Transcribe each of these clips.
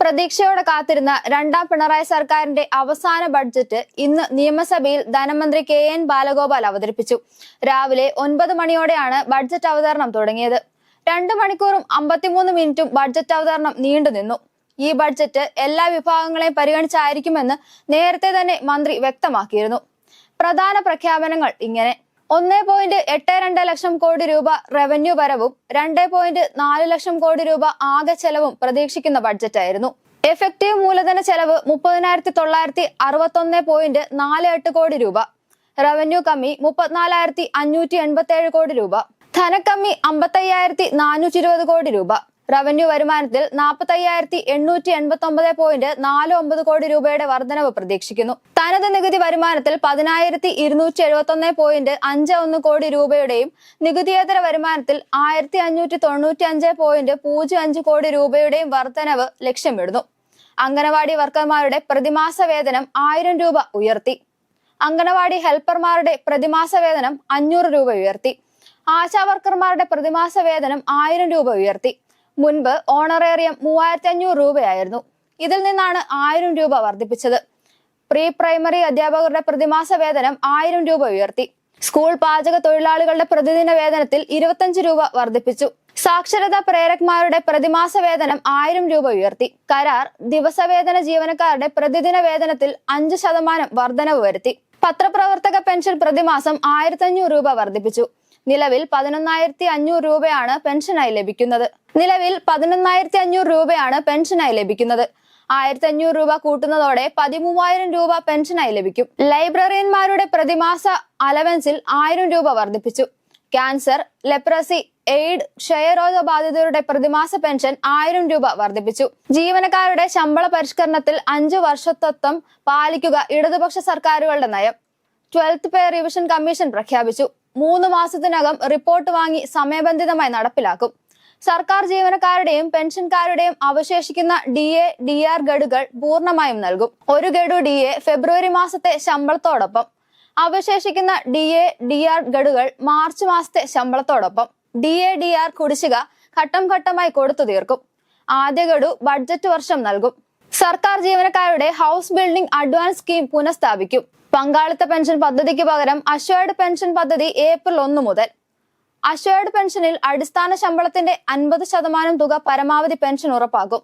പ്രതീക്ഷയോടെ കാത്തിരുന്ന രണ്ടാം പിണറായി സർക്കാരിന്റെ അവസാന ബഡ്ജറ്റ് ഇന്ന് നിയമസഭയിൽ ധനമന്ത്രി കെ എൻ ബാലഗോപാൽ അവതരിപ്പിച്ചു. രാവിലെ ഒൻപത് മണിയോടെയാണ് ബഡ്ജറ്റ് അവതരണം തുടങ്ങിയത്. രണ്ടു മണിക്കൂറും അമ്പത്തിമൂന്ന് മിനിറ്റും ബഡ്ജറ്റ് അവതരണം നീണ്ടുനിന്നു ഈ ബഡ്ജറ്റ് എല്ലാ വിഭാഗങ്ങളെയും പരിഗണിച്ചായിരിക്കുമെന്ന് നേരത്തെ തന്നെ മന്ത്രി വ്യക്തമാക്കിയിരുന്നു. പ്രധാന പ്രഖ്യാപനങ്ങൾ ഇങ്ങനെ. ഒന്ന് പോയിന്റ് എട്ട് രണ്ട് ലക്ഷം കോടി രൂപ റവന്യൂ വരവും രണ്ട് പോയിന്റ് നാല് ലക്ഷം കോടി രൂപ ആകെ ചെലവും പ്രതീക്ഷിക്കുന്ന ബഡ്ജറ്റായിരുന്നു എഫക്റ്റീവ് മൂലധന ചെലവ് മുപ്പതിനായിരത്തി തൊള്ളായിരത്തി അറുപത്തൊന്ന് പോയിന്റ് നാല് എട്ട് കോടി രൂപ. റവന്യൂ കമ്മി മുപ്പത്തിനാലായിരത്തി അഞ്ഞൂറ്റി എൺപത്തി ഏഴ് കോടി രൂപ. ധനക്കമ്മി അമ്പത്തയ്യായിരത്തി നാനൂറ്റി ഇരുപത് കോടി രൂപ. റവന്യൂ വരുമാനത്തിൽ നാൽപ്പത്തയ്യായിരത്തി എണ്ണൂറ്റി എൺപത്തി ഒമ്പത് പോയിന്റ് നാല് ഒമ്പത് കോടി രൂപയുടെ വർധനവ് പ്രതീക്ഷിക്കുന്നു. തനത് നികുതി വരുമാനത്തിൽ പതിനായിരത്തി ഇരുന്നൂറ്റി എഴുപത്തി ഒന്ന് പോയിന്റ് അഞ്ച് ഒന്ന് കോടി രൂപയുടെയും നികുതിയേതര വരുമാനത്തിൽ ആയിരത്തി അഞ്ഞൂറ്റി തൊണ്ണൂറ്റി അഞ്ച് പോയിന്റ് പൂജ്യം അഞ്ച് കോടി രൂപയുടെയും വർധനവ് ലക്ഷ്യമിടുന്നു. അംഗനവാടി വർക്കർമാരുടെ പ്രതിമാസ വേതനം ആയിരം രൂപ ഉയർത്തി. അംഗനവാടി ഹെൽപ്പർമാരുടെ പ്രതിമാസ വേതനം അഞ്ഞൂറ് രൂപ ഉയർത്തി. ആശാ വർക്കർമാരുടെ പ്രതിമാസ വേതനം ആയിരം രൂപ ഉയർത്തി. മുൻപ് ഓണറേറിയം മൂവായിരത്തഞ്ഞൂറ് രൂപയായിരുന്നു. ഇതിൽ നിന്നാണ് ആയിരം രൂപ വർദ്ധിപ്പിച്ചത്. പ്രീ പ്രൈമറി അധ്യാപകരുടെ പ്രതിമാസ വേതനം ആയിരം രൂപ ഉയർത്തി. സ്കൂൾ പാചക തൊഴിലാളികളുടെ പ്രതിദിന വേതനത്തിൽ ഇരുപത്തഞ്ച് രൂപ വർദ്ധിപ്പിച്ചു. സാക്ഷരതാ പ്രേരക്മാരുടെ പ്രതിമാസ വേതനം ആയിരം രൂപ ഉയർത്തി. കരാർ ദിവസവേതന ജീവനക്കാരുടെ പ്രതിദിന വേതനത്തിൽ അഞ്ച് ശതമാനം വർധനവ് വരുത്തി. പത്രപ്രവർത്തക പെൻഷൻ പ്രതിമാസം ആയിരത്തി അഞ്ഞൂറ് രൂപ വർദ്ധിപ്പിച്ചു. നിലവിൽ പതിനൊന്നായിരത്തി അഞ്ഞൂറ് രൂപയാണ് പെൻഷനായി ലഭിക്കുന്നത്. നിലവിൽ പതിനൊന്നായിരത്തി അഞ്ഞൂറ് രൂപയാണ് പെൻഷനായി ലഭിക്കുന്നത്. ആയിരത്തി അഞ്ഞൂറ് രൂപ കൂട്ടുന്നതോടെ പതിമൂവായിരം രൂപ പെൻഷനായി ലഭിക്കും. ലൈബ്രറിയന്മാരുടെ പ്രതിമാസ അലവൻസിൽ ആയിരം രൂപ വർദ്ധിപ്പിച്ചു. ക്യാൻസർ ലെപ്രസി എയ്ഡ് ക്ഷയരോഗ ബാധിതരുടെ പ്രതിമാസ പെൻഷൻ ആയിരം രൂപ വർദ്ധിപ്പിച്ചു. ജീവനക്കാരുടെ ശമ്പള പരിഷ്കരണത്തിൽ അഞ്ചു വർഷത്വത്വം പാലിക്കുക ഇടതുപക്ഷ സർക്കാരുകളുടെ നയം. ട്വൽത്ത് പേ റിവിഷൻ കമ്മീഷൻ പ്രഖ്യാപിച്ചു. മൂന്ന് മാസത്തിനകം റിപ്പോർട്ട് വാങ്ങി സമയബന്ധിതമായി നടപ്പിലാക്കും. സർക്കാർ ജീവനക്കാരുടെയും പെൻഷൻകാരുടെയും അവശേഷിക്കുന്ന ഡി എ ഡി ആർ ഗഡുകൾ പൂർണമായും നൽകും. ഒരു ഗഡു ഡി എ ഫെബ്രുവരി മാസത്തെ ശമ്പളത്തോടൊപ്പം. അവശേഷിക്കുന്ന ഡി എ ഡി ആർ ഗഡുകൾ മാർച്ച് മാസത്തെ ശമ്പളത്തോടൊപ്പം. ഡി എ ഡി ആർ കുടിശ്ശിക ഘട്ടം ഘട്ടമായി കൊടുത്തു തീർക്കും. ആദ്യ ഗഡു ബഡ്ജറ്റ് വർഷം നൽകും. സർക്കാർ ജീവനക്കാരുടെ ഹൗസ് ബിൽഡിംഗ് അഡ്വാൻസ് സ്കീം പുനഃസ്ഥാപിക്കും. പങ്കാളിത്ത പെൻഷൻ പദ്ധതിക്ക് പകരം അഷ്വേർഡ് പെൻഷൻ പദ്ധതി ഏപ്രിൽ ഒന്ന് മുതൽ. അഷ്വേർഡ് പെൻഷനിൽ അടിസ്ഥാന ശമ്പളത്തിന്റെ അൻപത് ശതമാനം തുക പരമാവധി പെൻഷൻ ഉറപ്പാക്കും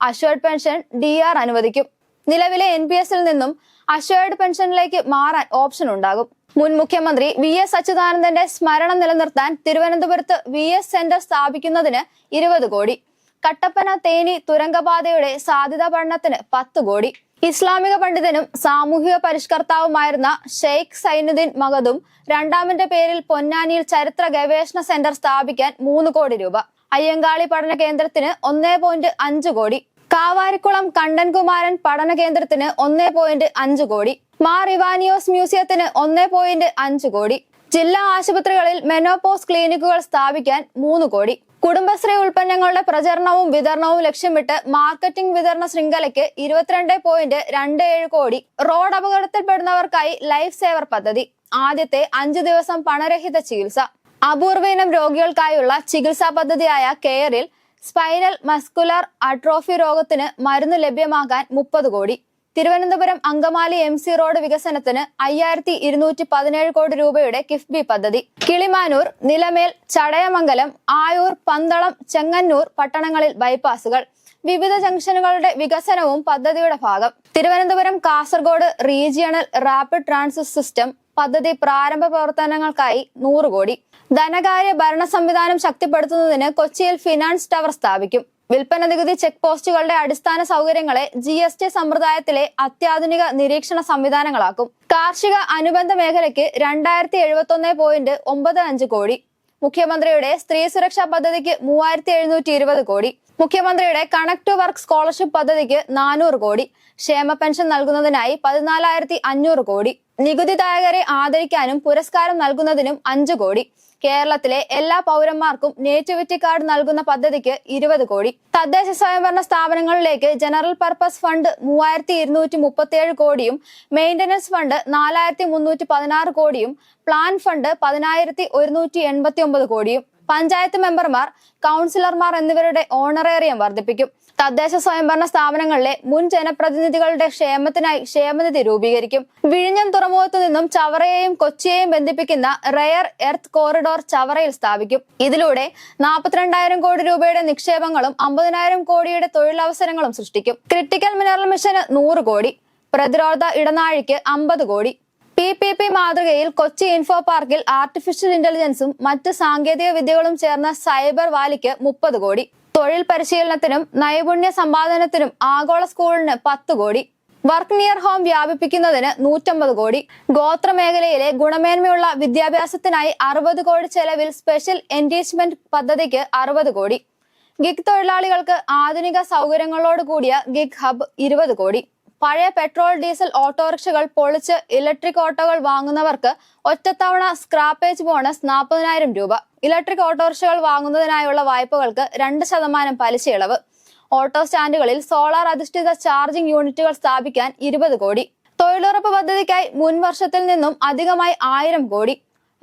അഷേർഡ് പെൻഷൻ ഡി ആർ അനുവദിക്കും. നിലവിലെ എൻ പി എസിൽ നിന്നും അഷേർഡ് പെൻഷനിലേക്ക് മാറാൻ ഓപ്ഷൻ ഉണ്ടാകും. മുൻ മുഖ്യമന്ത്രി വി എസ് അച്യുതാനന്ദന്റെ സ്മരണം നിലനിർത്താൻ തിരുവനന്തപുരത്ത് വി എസ് സെന്റർ സ്ഥാപിക്കുന്നതിന് ഇരുപത് കോടി. കട്ടപ്പന തേനി തുരങ്കപാതയുടെ സാധ്യതാ പഠനത്തിന് പത്ത് കോടി. ഇസ്ലാമിക പണ്ഡിതനും സാമൂഹിക പരിഷ്കർത്താവുമായിരുന്ന ഷെയ്ഖ് സൈനുദ്ദീൻ മഗദും രണ്ടാമന്റെ പേരിൽ പൊന്നാനിയിൽ ചരിത്ര ഗവേഷണ സെന്റർ സ്ഥാപിക്കാൻ മൂന്ന് കോടി രൂപ. അയ്യങ്കാളി പഠന കേന്ദ്രത്തിന് ഒന്നേ പോയിന്റ് അഞ്ച് കോടി. കാവാരിക്കുളം കണ്ടൻകുമാരൻ പഠന കേന്ദ്രത്തിന് ഒന്നേ പോയിന്റ് അഞ്ച് കോടി. മാർ ഇവാനിയോസ് മ്യൂസിയത്തിന് ഒന്നേ പോയിന്റ് അഞ്ച് കോടി. ജില്ലാ ആശുപത്രികളിൽ മെനോപോസ് ക്ലിനിക്കുകൾ സ്ഥാപിക്കാൻ മൂന്ന് കോടി. കുടുംബശ്രീ ഉൽപ്പന്നങ്ങളുടെ പ്രചരണവും വിതരണവും ലക്ഷ്യമിട്ട് മാർക്കറ്റിംഗ് വിതരണ ശൃംഖലയ്ക്ക് ഇരുപത്തിരണ്ട് പോയിന്റ് രണ്ട് ഏഴ് കോടി റോഡ് അപകടത്തിൽപ്പെടുന്നവർക്കായി ലൈഫ് സേവർ പദ്ധതി. ആദ്യത്തെ അഞ്ചു ദിവസം പണരഹിത ചികിത്സ. അപൂർവയിനം രോഗികൾക്കായുള്ള ചികിത്സാ പദ്ധതിയായ കെയറിൽ സ്പൈനൽ മസ്കുലർ അട്രോഫി രോഗത്തിന് മരുന്ന് ലഭ്യമാക്കാൻ മുപ്പത് കോടി. Thiruvananthapuram Angamaly M C road വികസനത്തിന് അയ്യായിരത്തി ഇരുന്നൂറ്റി പതിനേഴ് കോടി രൂപയുടെ കിഫ്ബി പദ്ധതി. കിളിമാനൂർ നിലമേൽ ചടയമംഗലം ആയൂർ പന്തളം ചെങ്ങന്നൂർ പട്ടണങ്ങളിൽ ബൈപ്പാസുകൾ. വിവിധ ജംഗ്ഷനുകളുടെ വികസനവും പദ്ധതിയുടെ ഭാഗം. Thiruvananthapuram Kasaragod regional rapid transit system പദ്ധതി പ്രാരംഭ പ്രവർത്തനങ്ങൾക്കായി നൂറ് കോടി. ധനകാര്യ ഭരണ സംവിധാനം ശക്തിപ്പെടുത്തുന്നതിന് കൊച്ചിയിൽ ഫിനാൻസ് ടവർ സ്ഥാപിക്കും. വിൽപ്പന നികുതി ചെക്ക് പോസ്റ്റുകളുടെ അടിസ്ഥാന സൗകര്യങ്ങളെ ജി എസ് ടി സമ്പ്രദായത്തിലെ അത്യാധുനിക നിരീക്ഷണ സംവിധാനങ്ങളാക്കും. കാർഷിക അനുബന്ധ മേഖലയ്ക്ക് രണ്ടായിരത്തി എഴുപത്തി ഒന്ന് പോയിന്റ് ഒമ്പത് അഞ്ച് കോടി. മുഖ്യമന്ത്രിയുടെ സ്ത്രീ സുരക്ഷാ പദ്ധതിക്ക് മൂവായിരത്തി എഴുന്നൂറ്റി ഇരുപത് കോടി. മുഖ്യമന്ത്രിയുടെ കണക്ട് ടു വർക്ക് സ്കോളർഷിപ്പ് പദ്ധതിക്ക് നാനൂറ് കോടി. ക്ഷേമ പെൻഷൻ നൽകുന്നതിനായി പതിനാലായിരത്തി അഞ്ഞൂറ് കോടി നികുതിദായകരെ ആദരിക്കാനും പുരസ്കാരം നൽകുന്നതിനും അഞ്ച് കോടി. കേരളത്തിലെ എല്ലാ പൗരന്മാർക്കും നേറ്റിവിറ്റി കാർഡ് നൽകുന്ന പദ്ധതിക്ക് ഇരുപത് കോടി. തദ്ദേശ സ്വയംഭരണ സ്ഥാപനങ്ങളിലേക്ക് ജനറൽ പർപ്പസ് ഫണ്ട് മൂവായിരത്തി ഇരുന്നൂറ്റി മുപ്പത്തിയേഴ് കോടിയും മെയിന്റനൻസ് ഫണ്ട് നാലായിരത്തി മുന്നൂറ്റി പതിനാറ് കോടിയും പ്ലാൻ ഫണ്ട് പതിനായിരത്തി ഒരുന്നൂറ്റി എൺപത്തി ഒമ്പത് കോടിയും. പഞ്ചായത്ത് മെമ്പർമാർ കൗൺസിലർമാർ എന്നിവരുടെ ഓണറേറിയം വർദ്ധിപ്പിക്കും. തദ്ദേശ സ്വയംഭരണ സ്ഥാപനങ്ങളിലെ മുൻ ജനപ്രതിനിധികളുടെ ക്ഷേമത്തിനായി ക്ഷേമനിധി രൂപീകരിക്കും. വിഴിഞ്ഞം തുറമുഖത്തു നിന്നും ചവറയെയും കൊച്ചിയെയും ബന്ധിപ്പിക്കുന്ന റെയർ എർത്ത് കോറിഡോർ ചവറയിൽ സ്ഥാപിക്കും. ഇതിലൂടെ നാൽപ്പത്തിരണ്ടായിരം കോടി രൂപയുടെ നിക്ഷേപങ്ങളും അമ്പതിനായിരം കോടിയുടെ തൊഴിലവസരങ്ങളും സൃഷ്ടിക്കും. ക്രിട്ടിക്കൽ മിനറൽ മിഷന് നൂറ് കോടി പ്രതിരോധ ഇടനാഴിക്ക് അമ്പത് കോടി പി പി പി മാതൃകയിൽ കൊച്ചി ഇൻഫോ പാർക്കിൽ ആർട്ടിഫിഷ്യൽ ഇന്റലിജൻസും മറ്റ് സാങ്കേതിക വിദ്യകളും ചേർന്ന സൈബർ വാലിക്ക് മുപ്പത് കോടി. തൊഴിൽ പരിശീലനത്തിനും നൈപുണ്യ സമ്പാദനത്തിനും ആഗോള സ്കൂളിന് പത്ത് കോടി. വർക്ക് നിയർ ഹോം വ്യാപിപ്പിക്കുന്നതിന് നൂറ്റമ്പത് കോടി. ഗോത്രമേഖലയിലെ ഗുണമേന്മയുള്ള വിദ്യാഭ്യാസത്തിനായി അറുപത് കോടി ചെലവിൽ സ്പെഷ്യൽ എൻഗേജ്മെന്റ് പദ്ധതിക്ക് അറുപത് കോടി. ഗിഗ് തൊഴിലാളികൾക്ക് ആധുനിക സൗകര്യങ്ങളോട് കൂടിയ ഗിഗ് ഹബ് ഇരുപത് കോടി. പഴയ പെട്രോൾ ഡീസൽ ഓട്ടോറിക്ഷകൾ പൊളിച്ച് ഇലക്ട്രിക് ഓട്ടോകൾ വാങ്ങുന്നവർക്ക് ഒറ്റത്തവണ സ്ക്രാപ്പേജ് ബോണസ് നാൽപ്പതിനായിരം രൂപ. ഇലക്ട്രിക് ഓട്ടോറിക്ഷകൾ വാങ്ങുന്നതിനായുള്ള വായ്പകൾക്ക് രണ്ട് ശതമാനം പലിശ ഇളവ്. ഓട്ടോ സ്റ്റാൻഡുകളിൽ സോളാർ അധിഷ്ഠിത ചാർജിംഗ് യൂണിറ്റുകൾ സ്ഥാപിക്കാൻ ഇരുപത് കോടി. തൊഴിലുറപ്പ് പദ്ധതിക്കായി മുൻ വർഷത്തിൽ നിന്നും അധികമായി ആയിരം കോടി.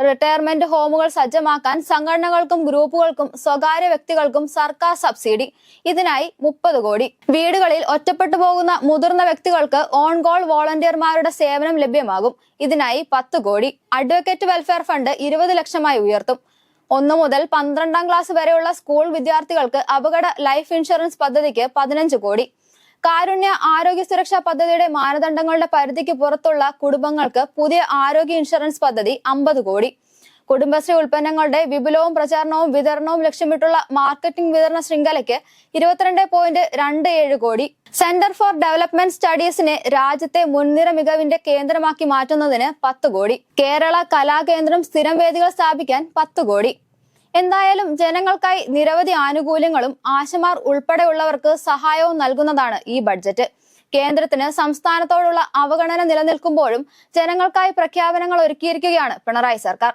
റിട്ടയർമെന്റ് ഹോമുകൾ സജ്ജമാക്കാൻ സംഘടനകൾക്കും ഗ്രൂപ്പുകൾക്കും സ്വകാര്യ വ്യക്തികൾക്കും സർക്കാർ സബ്സിഡി. ഇതിനായി മുപ്പത് കോടി. വീടുകളിൽ ഒറ്റപ്പെട്ടു പോകുന്ന മുതിർന്ന വ്യക്തികൾക്ക് ഓൺ ഗോൾ വോളണ്ടിയർമാരുടെ സേവനം ലഭ്യമാകും. ഇതിനായി പത്ത് കോടി. അഡ്വക്കേറ്റ് വെൽഫെയർ ഫണ്ട് ഇരുപത് ലക്ഷമായി ഉയർത്തും. ഒന്നു മുതൽ പന്ത്രണ്ടാം ക്ലാസ് വരെയുള്ള സ്കൂൾ വിദ്യാർത്ഥികൾക്ക് അപകട ലൈഫ് ഇൻഷുറൻസ് പദ്ധതിക്ക് പതിനഞ്ച് കോടി. കാരുണ്യ ആരോഗ്യ സുരക്ഷാ പദ്ധതിയുടെ മാനദണ്ഡങ്ങളുടെ പരിധിക്ക് പുറത്തുള്ള കുടുംബങ്ങൾക്ക് പുതിയ ആരോഗ്യ ഇൻഷുറൻസ് പദ്ധതി അമ്പത് കോടി. കുടുംബശ്രീ ഉൽപ്പന്നങ്ങളുടെ വിപുലവും പ്രചാരണവും വിതരണവും ലക്ഷ്യമിട്ടുള്ള മാർക്കറ്റിംഗ് വിതരണ ശൃംഖലയ്ക്ക് ഇരുപത്തിരണ്ട് പോയിന്റ് രണ്ട് ഏഴ് കോടി. സെന്റർ ഫോർ ഡെവലപ്മെന്റ് സ്റ്റഡീസിനെ രാജ്യത്തെ മുൻനിര മികവിന്റെ കേന്ദ്രമാക്കി മാറ്റുന്നതിന് പത്ത് കോടി. കേരള കലാകേന്ദ്രം സ്ഥിരം വേദികൾ സ്ഥാപിക്കാൻ പത്ത് കോടി. എന്തായാലും ജനങ്ങൾക്കായി നിരവധി ആനുകൂല്യങ്ങളും ആശമാർ ഉൾപ്പെടെയുള്ളവർക്ക് സഹായവും നൽകുന്നതാണ് ഈ ബഡ്ജറ്റ്. കേന്ദ്രത്തിന് സംസ്ഥാനത്തോടുള്ള അവഗണന നിലനിൽക്കുമ്പോഴും ജനങ്ങൾക്കായി പ്രഖ്യാപനങ്ങൾ ഒരുക്കിയിരിക്കുകയാണ് പിണറായി സർക്കാർ.